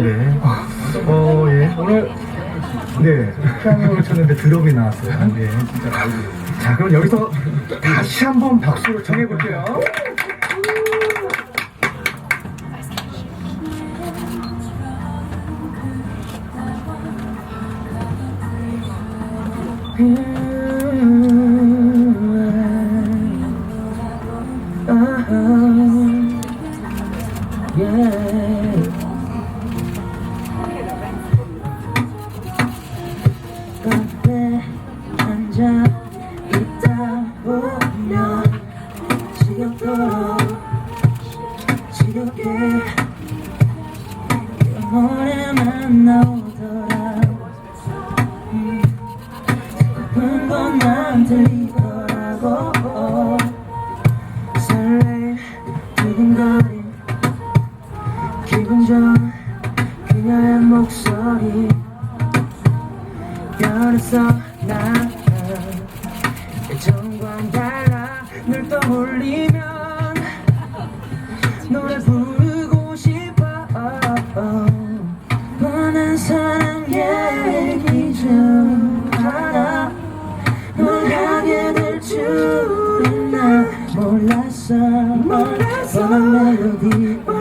예, 예. 어, 예. 오늘, 네. 피아노를 쳤는데 드럼이 나왔어요. 예. 자, 그럼 여기서 다시 한번 박수를 청해볼게요. 카페 앉아 있다 보면 지겹도록 지겹게 이런 노래만 나오더라 음, 슬픈 것만 들리더라고 좋은 그녀의 목소리 별에서 나는. 예전과 달라 늘 떠올리면 노래 부르고 싶어. 뻔한 사랑 얘기 중 하나. 널 하게 될 줄은 나 몰랐어. 뻔한 멜로디. 뻔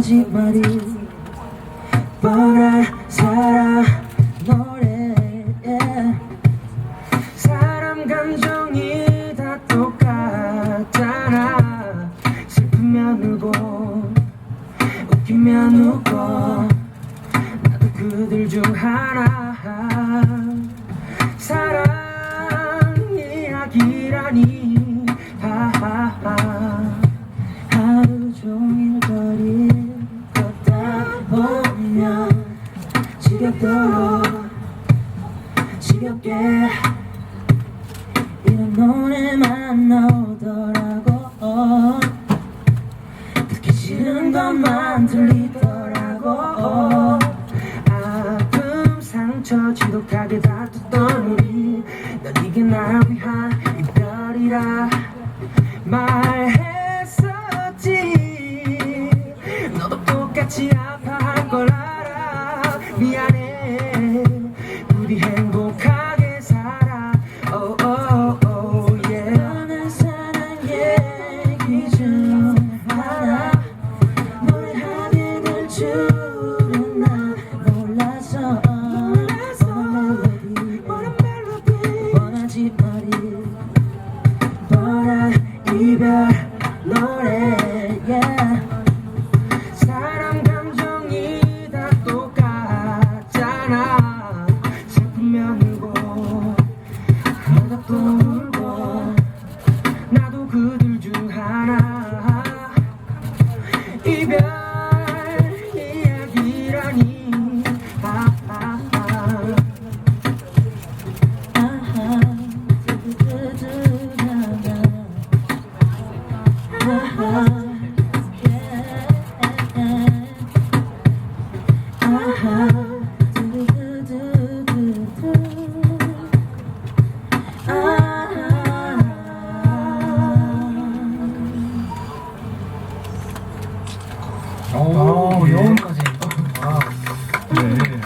하지 말이 뻔한 사랑 노래. 사람 감정이 다 똑같잖아. 슬프면 울고 웃기면 웃고. 나도 그들 중 하나. 사랑 이야기라니. 하하하 보면 지겹도록 지겹게 이런 노래만 나오더라고. 듣기 싫은 것만 들리더라고. 아픔 상처 지독하게 다투던 우리. 넌 이게 날 위한 이별이라 말했었지. 너도 똑같이 아하.